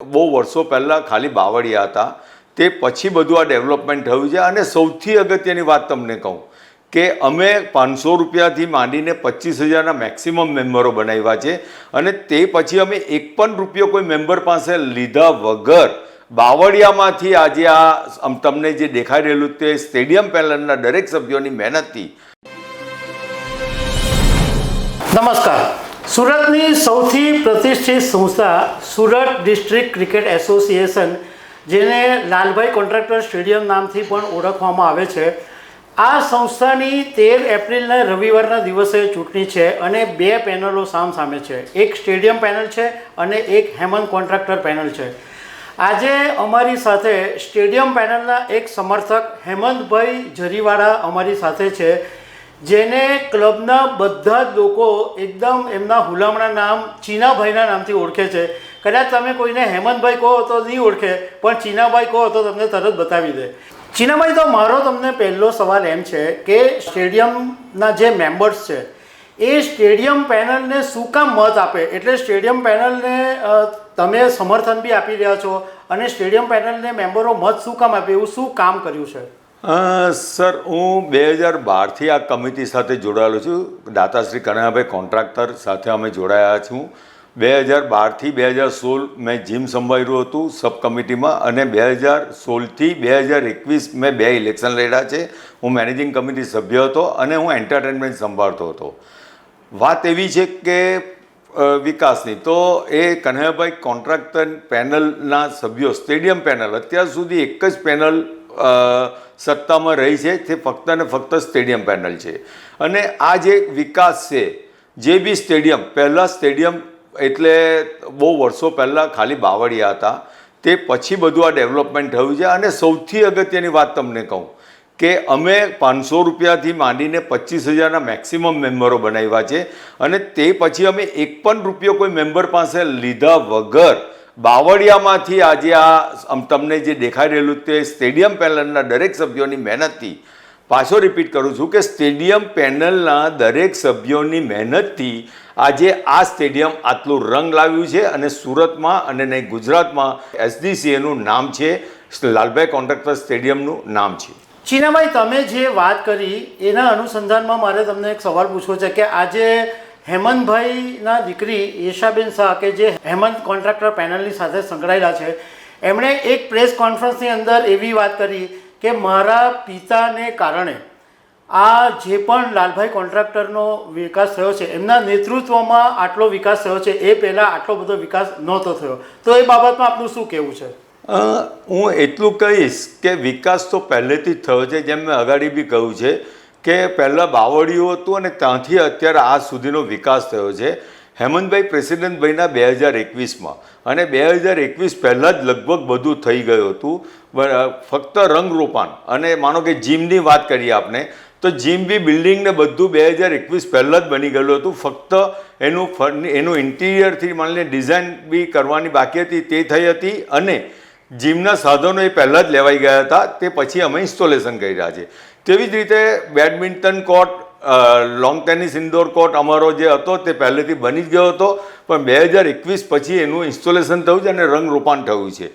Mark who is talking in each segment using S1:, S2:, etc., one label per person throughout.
S1: બહુ વર્ષો પહેલાં ખાલી બાવળિયા હતા. તે પછી બધું આ ડેવલપમેન્ટ થયું છે અને સૌથી અગત્યની વાત તમને કહું કે અમે પાંચસો રૂપિયાથી માંડીને પચીસ હજારના મેક્સિમમ મેમ્બરો બનાવ્યા છે અને તે પછી અમે એક પણ રૂપિયો કોઈ મેમ્બર પાસે લીધા વગર બાવળિયામાંથી આજે આ તમને જે દેખાઈ રહેલું તે સ્ટેડિયમ પેનલના દરેક સભ્યોની મહેનતથી.
S2: નમસ્કાર. સુરતની સૌથી પ્રતિષ્ઠિત સંસ્થા સુરત ડિસ્ટ્રિક્ટ ક્રિકેટ એસોસિએશન, જેને લાલભાઈ કોન્ટ્રાક્ટર સ્ટેડિયમ નામથી પણ ઓળખવામાં આવે છે. આ સંસ્થાની તેર એપ્રિલના રવિવારના દિવસે ચૂંટણી છે અને બે પેનલો સામસામે છે. એક સ્ટેડિયમ પેનલ છે અને એક હેમંત કોન્ટ્રાક્ટર પેનલ છે. આજે અમારી સાથે સ્ટેડિયમ પેનલના એક સમર્થક હેમંતભાઈ જરીવાળા અમારી સાથે છે. જેને ક્લબના બધા જ લોકો એકદમ એમના હુલામણા નામ, ચીનાભાઈના નામથી ઓળખે છે. કદાચ તમે કોઈને હેમંતભાઈ કહો તો નહીં ઓળખે, પણ ચીનાભાઈ કહો તો તમને તરત બતાવી દે. ચીનાભાઈ, તો મારો તમને પહેલો સવાલ એમ છે કે સ્ટેડિયમના જે મેમ્બર્સ છે, એ સ્ટેડિયમ પેનલને શું કામ મત આપે? એટલે સ્ટેડિયમ પેનલને તમે સમર્થન બી આપી રહ્યા છો અને સ્ટેડિયમ પેનલને મેમ્બરો મત શું કામ આપે? એવું શું કામ કર્યું છે?
S1: સર, હું બે હજાર બારથી આ કમિટી સાથે જોડાયેલો છું. દાતાશ્રી કનૈયાભાઈ કોન્ટ્રાક્ટર સાથે અમે જોડાયા છું. બે હજાર બારથી બે હજાર સોળ મેં જીમ સંભાળ્યું હતું સબ કમિટીમાં અને બે હજાર સોળથી બે હજાર એકવીસ મેં બે ઇલેક્શન લડ્યા છે. હું મેનેજિંગ કમિટી સભ્ય હતો અને હું એન્ટરટેનમેન્ટ સંભાળતો હતો. વાત એવી છે કે વિકાસની. તો એ કન્હૈયાભાઈ કોન્ટ્રાક્ટર પેનલના સભ્યો, સ્ટેડિયમ પેનલ, અત્યાર સુધી એક જ પેનલ સત્તામાં રહી છે. તે ફક્ત ને ફક્ત સ્ટેડિયમ પેનલ છે. અને આ જે વિકાસ છે, જે બી સ્ટેડિયમ, પહેલાં સ્ટેડિયમ એટલે બહુ વર્ષો પહેલાં ખાલી બાવળિયા હતા. તે પછી બધું આ ડેવલપમેન્ટ થયું છે. અને સૌથી અગત્યની વાત તમને કહું કે અમે પાંચસો રૂપિયાથી માંડીને પચીસ હજારના મેક્સિમમ મેમ્બરો બનાવ્યા છે. અને તે પછી અમે એક પણ રૂપિયો કોઈ મેમ્બર પાસે લીધા વગર બાવળિયામાંથી આજે આ તમને જે દેખાઈ રહેલું તે સ્ટેડિયમ પેનલના દરેક સભ્યોની મહેનતથી, પાછો રિપીટ કરું છું કે સ્ટેડિયમ પેનલના દરેક સભ્યોની મહેનતથી આજે આ સ્ટેડિયમ આટલું રંગ લાવ્યું છે અને સુરતમાં અને નહીં, ગુજરાતમાં એસડીસીએનું નામ છે, લાલભાઈ કોન્ટ્રાક્ટર સ્ટેડિયમનું નામ છે.
S2: ચીનાભાઈ, તમે જે વાત કરી એના અનુસંધાનમાં મારે તમને એક સવાલ પૂછવો છે કે આજે હેમંતભાઈના દીકરી ઈશાબેન શાહ કે જે હેમંત કોન્ટ્રાક્ટર પેનલની સાથે સંકળાયેલા છે, એમણે એક પ્રેસ કોન્ફરન્સની અંદર એવી વાત કરી કે મારા પિતાને કારણે આ જે પણ લાલભાઈ કોન્ટ્રાક્ટરનો વિકાસ થયો છે, એમના નેતૃત્વમાં આટલો વિકાસ થયો છે, એ પહેલાં આટલો બધો વિકાસ નહોતો થયો. તો એ બાબતમાં આપનું શું કહેવું છે?
S1: હું એટલું કહીશ કે વિકાસ તો પહેલેથી જ થયો છે, જેમ મેં અગાડી બી કહ્યું છે કે પહેલાં બાવળિયું હતું અને ત્યાંથી અત્યારે આજ સુધીનો વિકાસ થયો છે. હેમંતભાઈ પ્રેસિડેન્ટભાઈના બે હજાર એકવીસમાં. અને બે હજાર એકવીસ પહેલાં જ લગભગ બધું થઈ ગયું હતું. ફક્ત રંગરોપાન અને માનો કે જીમની વાત કરીએ આપણે, તો જીમ બી બિલ્ડિંગને બધું બે હજાર એકવીસ પહેલાં જ બની ગયેલું હતું. ફક્ત એનું ફર્નિ એનું ઇન્ટિરિયરથી માનીને ડિઝાઇન બી કરવાની બાકી હતી, તે થઈ હતી. અને જીમના સાધનો એ પહેલાં જ લેવાઈ ગયા હતા. તે પછી અમે ઇન્સ્ટોલેશન કરી રહ્યા છે. તેવી જ રીતે badminton court lawn tennis indoor court અમારો જે હતો તે પહેલેથી બની જ ગયો હતો, પણ બે હજાર એકવીસ પછી એનું ઇન્સ્ટોલેશન થયું છે અને રંગરોપાન થયું છે.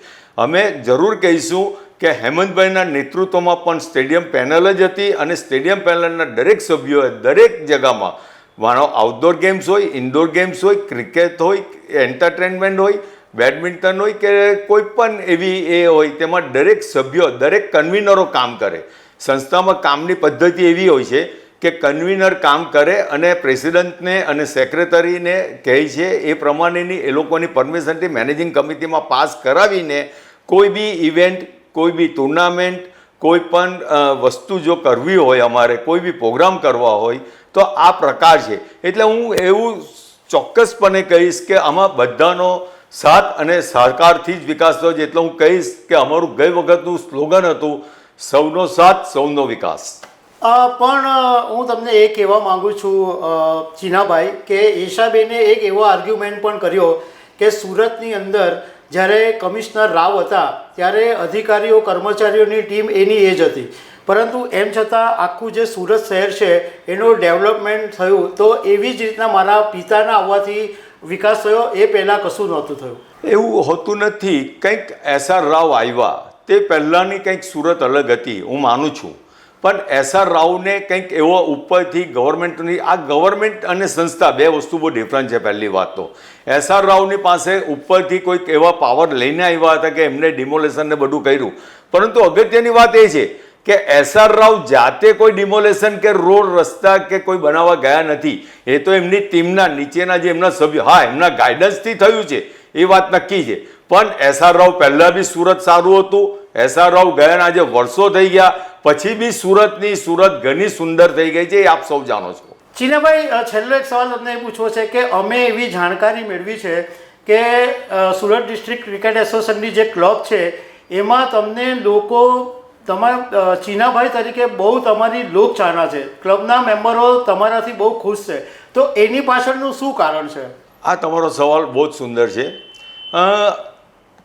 S1: અમે જરૂર કહીશું કે હેમંતભાઈના નેતૃત્વમાં પણ સ્ટેડિયમ પેનલ જ હતી અને સ્ટેડિયમ પેનલના દરેક સભ્યોએ દરેક જગામાં માનો આઉટડોર ગેમ્સ હોય ઇન્ડોર ગેમ્સ હોય ક્રિકેટ હોય એન્ટરટેનમેન્ટ હોય બેડમિન્ટન હોય કે કોઈ પણ એવી એ હોય તેમાં દરેક સભ્યો, દરેક કન્વીનરો કામ કરે. સંસ્થામાં કામની પદ્ધતિ એવી હોય છે કે કન્વીનર કામ કરે અને પ્રેસિડેન્ટને અને સેક્રેટરીને કહે છે એ પ્રમાણેની એ લોકોની પરમિશનથી મેનેજિંગ કમિટીમાં પાસ કરાવીને કોઈ બી ઇવેન્ટ, કોઈ બી ટુર્નામેન્ટ કોઈ પણ વસ્તુ જો કરવી હોય અમારે, કોઈ બી પ્રોગ્રામ કરવા હોય, તો આ પ્રકાર છે. એટલે હું એવું ચોક્કસપણે કહીશ કે આમાં બધાનો સાથ અને સહકારથી જ વિકાસ થયો છે. એટલે હું કહીશ કે અમારું ગઈ વખતનું સ્લોગન હતું સૌનો સાથ સૌનો વિકાસ.
S2: પણ હું તમને એ કહેવા માંગુ છું ચીનાભાઈ કે ઈશાબેને એક એવો આર્ગ્યુમેન્ટ પણ કર્યો કે સુરતની અંદર જ્યારે કમિશનર રાવ હતા ત્યારે અધિકારીઓ કર્મચારીઓની ટીમ એની એ જ હતી. પરંતુ એમ છતાં આખું જે સુરત શહેર છે એનું ડેવલપમેન્ટ થયું તો એવી જ રીતના મારા પિતાના આવવાથી વિકાસ થયો એ પહેલાં કશું નહોતું થયું.
S1: એવું હોતું નથી. કંઈક એસઆર રાવ આવ્યા તે પહેલાંની કંઈક સુરત અલગ હતી, હું માનું છું. પણ એસઆર રાવને કંઈક એવો ઉપરથી ગવર્મેન્ટની, આ ગવર્મેન્ટ અને સંસ્થા બે વસ્તુ બહુ ડિફરન્ટ છે પહેલી વાત તો. એસઆર રાવની પાસે ઉપરથી કોઈક એવા પાવર લઈને આવ્યા હતા કે એમને ડિમોલેશનને બધું કર્યું. પરંતુ અગત્યની વાત એ છે કે એસઆર રાવ જાતે કોઈ ડિમોલેશન કે રોડ રસ્તા કે કોઈ બનાવવા ગયા નથી. એ તો એમની ટીમના નીચેના જે એમના સભ્યો, હા, એમના ગાઈડન્સથી થયું છે. એ વાત નક્કી છે. પણ એસઆર રાવ પહેલાં બી સુરત સારું હતું. એસઆર રાવ ગયા આજે વર્ષો થઈ ગયા. પછી બી સુરતની સુરત ઘણી સુંદર થઈ ગઈ છે. એ આપ સૌ જાણો છો.
S2: ચીનાભાઈ છેલ્લો એક સવાલ તમને એ પૂછવો છે કે અમે એવી જાણકારી મેળવી છે કે સુરત ડિસ્ટ્રિક્ટ ક્રિકેટ એસોસિએશનની જે ક્લબ છે, એમાં તમને લોકો તમારા ચીનાભાઈ તરીકે બહુ તમારી લોકચાહના છે. ક્લબના મેમ્બરો તમારાથી બહુ ખુશ છે. તો એની પાછળનું શું કારણ છે?
S1: આ તમારો સવાલ બહુ જ સુંદર છે.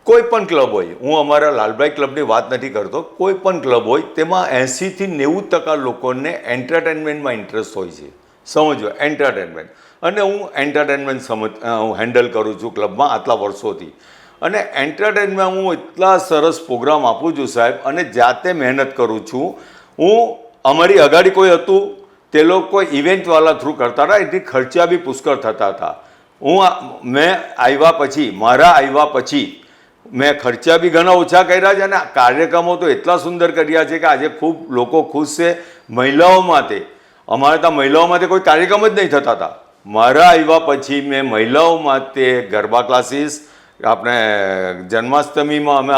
S1: કોઈ પણ ક્લબ હોય, હું અમારા લાલભાઈ ક્લબની વાત નથી કરતો, કોઈ પણ ક્લબ હોય, તેમાં એંસીથી નેવું ટકા લોકોને એન્ટરટેનમેન્ટમાં ઇન્ટરેસ્ટ હોય છે. સમજો એન્ટરટેનમેન્ટ. અને હું એન્ટરટેનમેન્ટ સમજ હું હેન્ડલ કરું છું ક્લબમાં આટલા વર્ષોથી. અને એન્ટરટેનમેન્ટ હું એટલા સરસ પ્રોગ્રામ આપું છું સાહેબ, અને જાતે મહેનત કરું છું. હું, અમારી અગાડી કોઈ હતું, તે લોકો ઇવેન્ટવાળા થ્રુ કરતા હતા, એથી ખર્ચા બી પુષ્કળ થતા હતા. હું મેં આવ્યા પછી, મારા આવ્યા પછી, મેં ખર્ચા બી ઘણા ઓછા કર્યા છે અને કાર્યક્રમો તો એટલા સુંદર કર્યા છે કે આજે ખૂબ લોકો ખુશ છે મહિલાઓ માટે. અમારે ત્યાં મહિલાઓ માટે કોઈ કાર્યક્રમ જ નહીં થતા હતા. મારા આવ્યા પછી મેં મહિલાઓ માટે ગરબા ક્લાસીસ, આપણે જન્માષ્ટમીમાં અમે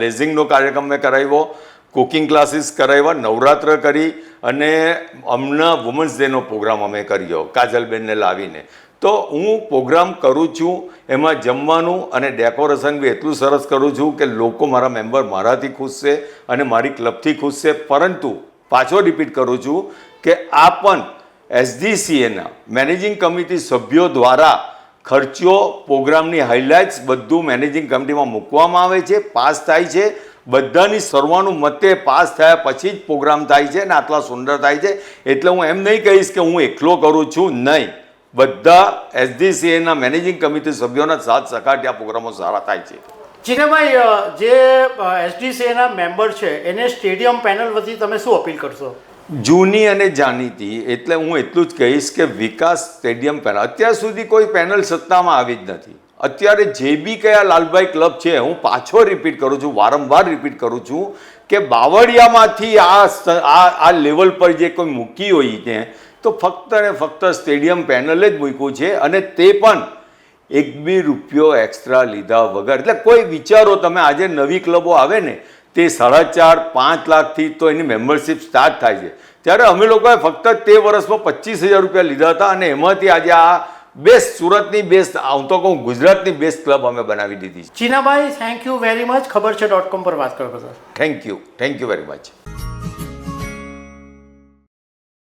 S1: લેઝિંગનો કાર્યક્રમ મેં કરાવ્યો, કુકિંગ ક્લાસીસ કરાવ્યા, નવરાત્ર કરી અને હમણાં વુમન્સ ડેનો પ્રોગ્રામ અમે કર્યો, કાજલબેનને લાવીને. તો હું પ્રોગ્રામ કરું છું, એમાં જમવાનું અને ડેકોરેશન બી એટલું સરસ કરું છું કે લોકો મારા મેમ્બર મારાથી ખુશ છે અને મારી ક્લબથી ખુશ છે. પરંતુ પાછો રિપીટ કરું છું કે આ પણ એસડીસીએના મેનેજિંગ કમિટી સભ્યો દ્વારા ખર્ચો પ્રોગ્રામની હાઇલાઇટ્સ બધું મેનેજિંગ કમિટીમાં મૂકવામાં આવે છે, પાસ થાય છે. બધાની સર્વાનું મતે પાસ થયા પછી જ પ્રોગ્રામ થાય છે અને આટલા સુંદર થાય છે. એટલે હું એમ નહીં કહીશ કે હું એકલો કરું છું, નહીં. બધા એસડીસીએના મેનેજિંગ કમિટી સભ્યોના સાથ સહકારથી આ પ્રોગ્રામો સારા થાય છે.
S2: ચીનાભાઈ જે એસડીસીએના મેમ્બર છે એને સ્ટેડિયમ પેનલ વતી તમે શું અપીલ કરશો?
S1: જૂની અને જાણીતી એટલે હું એટલું જ કહીશ કે વિકાસ સ્ટેડિયમ પેનલ અત્યાર સુધી કોઈ પેનલ સત્તામાં આવી જ નથી. અત્યારે જે બી કયા લાલભાઈ ક્લબ છે હું પાછો રિપીટ કરું છું વારંવાર રિપીટ કરું છું કે બાવળિયામાંથી આ આ આ લેવલ પર જે કોઈ મૂકી હોય ને તો ફક્ત ને ફક્ત સ્ટેડિયમ પેનલે જ મૂક્યું છે અને તે પણ એક બી રૂપિયો એક્સ્ટ્રા લીધા વગર. એટલે કોઈ વિચારો તમે આજે નવી ક્લબો આવે ને તે સાડા ચાર પાંચ લાખથી તો એની મેમ્બરશિપ સ્ટાર્ટ થાય છે. ત્યારે અમે લોકોએ ફક્ત તે વર્ષમાં પચીસ હજાર રૂપિયા લીધા હતા અને એમાંથી આજે આ બેસ્ટ સુરતની બેસ્ટ હું તો કહું ગુજરાતની બેસ્ટ ક્લબ અમે બનાવી દીધી છે.
S2: Chinabhai thank you very much ખબર છે ડોટ કોમ પર વાત કરો sir
S1: thank you thank you very much